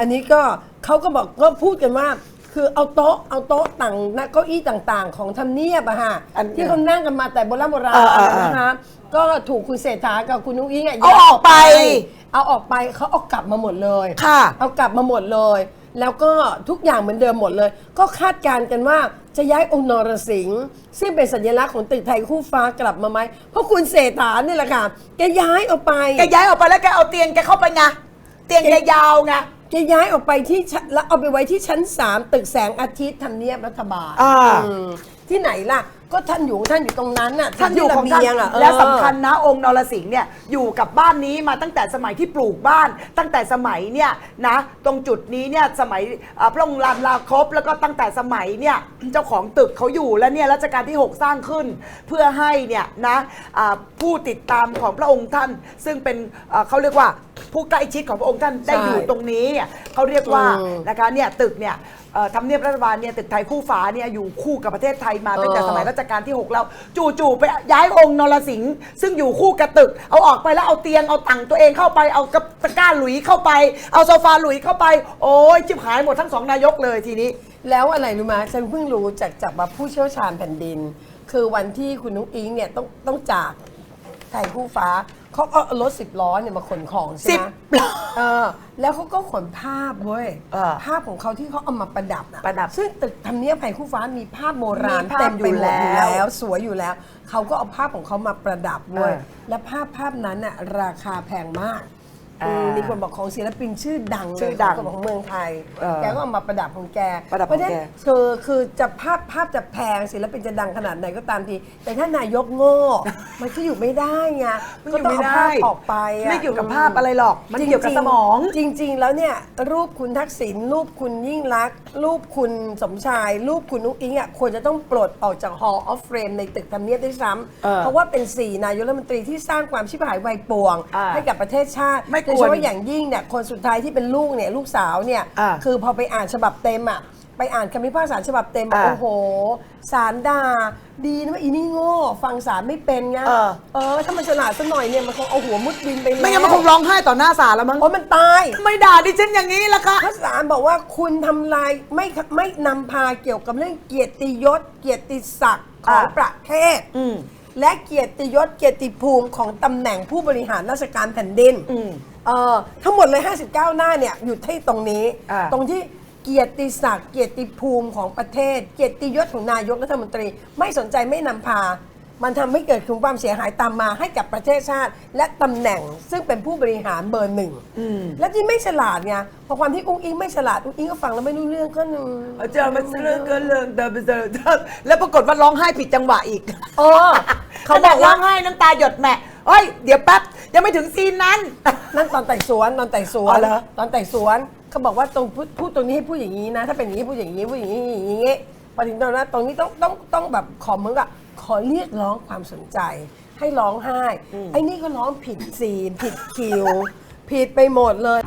อันนี้ก็เขาก็บอกก็พูดกันว่า คือเอาโต๊ะเอาโต๊ะต่างนะเก้าอี้ต่างๆ ของทำเนียบอะฮะอันที่เขานั่งกันมาแต่โบราณโบราณเออเออเออ นะคะก็ถูกคุณเศรษฐากับคุณนุ้งอิงะเอาออกไป เอาออกไปเขาเอากลับมาหมดเลย ค่ะ เอากลับมาหมดเลย แล้วก็ทุกอย่างเหมือนเดิมหมดเลย ก็คาดการณ์กันว่าจะย้ายองค์นรสิงห์ซึ่งเป็นสัญลักษณ์ของตึกไทยคู่ฟ้ากลับมาไหมเพราะคุณเศรษฐานี่แหละค่ะแกย้ายออกไป แกย้ายออกไปแล้วแกเอาเตียงแกเข้าไปไง เตียงแกยาวไง แกย้ายออกไปที่ชั้นแล้วเอาไปไว้ที่ชั้น3ตึกแสงอาทิตย์ทำเนียบรัฐบาลอ่า อืมที่ไหนล่ะ ก็ท่านอยู่ของท่านอยู่ตรงนั้นน่ะท่านอยู่ของท่านที่ระเบียงอะและเออสำคัญนะองค์นรสิงห์เนี่ยอยู่กับบ้านนี้มาตั้งแต่สมัยที่ปลูกบ้าน ตั้งแต่สมัยเนี่ยนะตรงจุดนี้เนี่ยสมัยอ่าพระองค์รามลาครบแล้วก็ตั้งแต่สมัยเนี่ยเจ้าของตึกเขาอยู่แล้วเนี่ยรัชกาลที่ 6 สร้างขึ้น เพื่อให้เนี่ยนะอ่าผู้ติดตามของพระองค์ท่าน ซึ่งเป็นอ่าเขาเรียกว่า ผู้ใกล้ชิดของพระองค์ท่านได้อยู่ตรงนี้เขาเรียกว่านะคะเนี่ยตึกเนี่ยเอ่อทำเนียบรัฐบาลเนี่ยตึกไทยคู่ฟ้าเนี่ยอยู่คู่กับประเทศไทยมาตั้งแต่สมัยรัชกาลที่ 6 แล้ว จู่ๆไปย้ายองค์นรสิงห์ซึ่งอยู่คู่กับตึก เอาออกไปแล้วเอาเตียงเอาตังตัวเองเข้าไปเอากระตะกร้าหลุยเข้าไป เอาโซฟาหลุยเข้าไป โอ้ยจิบหายหมดทั้งสองนายกเลยทีนี้ แล้วอะไรรู้ไหมฉันเพิ่งรู้จากจากแบบผู้เชี่ยวชาญแผ่นดิน คือวันที่คุณนุ้งอิงเนี่ยต้องต้องจาก ไทยคู่ฟ้าเขาเอารถสิบล้อเนี่ยมาขนของใช่สิไหบมล้อเออแล้วเขาก็ขนภาพเว้ยเออภาพของเขาที่เขาเอามาประดับน่ประดับซึ่งตึกทำเนียบไทยคู่ฟ้ามีภาพโบราณมีภาพเต็มไปหมดอยู่อยู่แล้วแล้วสวยอยู่แล้ว เขาก็เอาภาพของเขามาประดับเว้ยเออ และภาพภาพนั้นน่ะราคาแพงมาก อ่าอืมมีคนบอกของศิลปินชื่อดังเลยชื่อดังของของเมืองไทย เออแกก็เอามาประดับของแกประดับของแก เพาฉนั้นคือคือจะภาพภาพจะแพงศิลปินจะดังขนาดไหนก็ตามที แต่ถ้านายกโง่ มันก็อยู่ไม่ได้ไงมันอก็ยู่ต้องไม่เอาได้ภาพออกไปอะ ไม่เกี่ยวกับภาพอะไรหรอก มันเกี่ยวกับสมอง จริง ๆ แล้วเนี่ยรูปคุณทักษิณรูปคุณยิ่งรักษณ์รูปคุณสมชาย รูปคุณนุ้งอิงอะควรจะต้องปลดออกจาก Hall of Fame ในตึกทำเนียบด้วยซ้เออำเพราะว่าเป็นสี่นายกรัฐมนตรีที่สร้างความชิบหายไวายป่วง อ่าให้กับประเทศชาติไม่โดยควเฉรพาะอย่างยิ่งเนี่ยคนสุดท้ายที่เป็นลูกเนี่ยลูกสาวเนี่ยอ่าคือพอไปอ่านฉบับเต็มอะไปอ่านคำพิพากษาฉบับเต็มอะอ่าโอ้โห สารด่าดีนะว่าอีนี่โง่ฟังสารไม่เป็นไงเออ เออถ้ามันฉลาดสักหน่อยเนี่ยมันคงเอาหัวมุดดินไปแล้วไม่งั้นมันคงร้องไห้ต่อหน้าศาลแล้วมั้งโอ้มันตายทำไม่ด่าดิฉันอย่างนี้ล่ะคะถ้าศาลบอกว่าคุณทำลายไม่ไม่นำพาเกี่ยวกับเรื่องเกียรติยศ เกียรติศักดิ์ของอ่า ประเทศ อืม และเกียรติยศเกียรติภูมิของตำแหน่งผู้บริหารราชการแผ่นดิน อืม เอ่อทั้งหมดเลย 59 หน้าเนี่ยอยู่ที่ตรงนี้ อ่า ตรงที่เกียรติศักดิ์เกียรติภูมิของประเทศ เกียรติยศของนายกรัฐมนตรี ไม่สนใจไม่นำพา มันทำให้เกิดความเสียหายตามมาให้กับประเทศชาติ และตำแหน่งซึ่งเป็นผู้บริหารเบอร์หนึ่งและที่ไม่ฉลาดไงเพราะความที่อุ้งอิงไม่ฉลาดอุ้งอิงก็ฟังแล้วไม่รู้เรื่องก็หนึ่งอาจารย์มันเรื่องก็เรื่องเดิมเดิมแล้วปรากฏว่าร้องไห้ผิดจังหวะอีก เออเขาบอกร้องไห้น้ำตาหยดแหม่ เฮ้ย เดี๋ยวแป๊บ ยังไม่ถึงซีนนั้น นั่นตอนไต่สวนตอนไต่สวอ๋นอเหรอ ตอนไต่สวนเขาบอกว่าตรงพูดพูดตรงนี้ให้พูดอย่างนี้นะ ถ้าเป็นอย่างนี้พูดอย่างนี้พูดอย่างนี้อย่างนี้พอถึงตอนนั้นตรงนี้ต้องต้องต้องแบบขอเหมือนกับขอเรียกร้องความสนใจ ให้ร้องไห้ไอ้นี่ก็ร้องผิดซีน ผิดคิว ผิดไปหมดเลย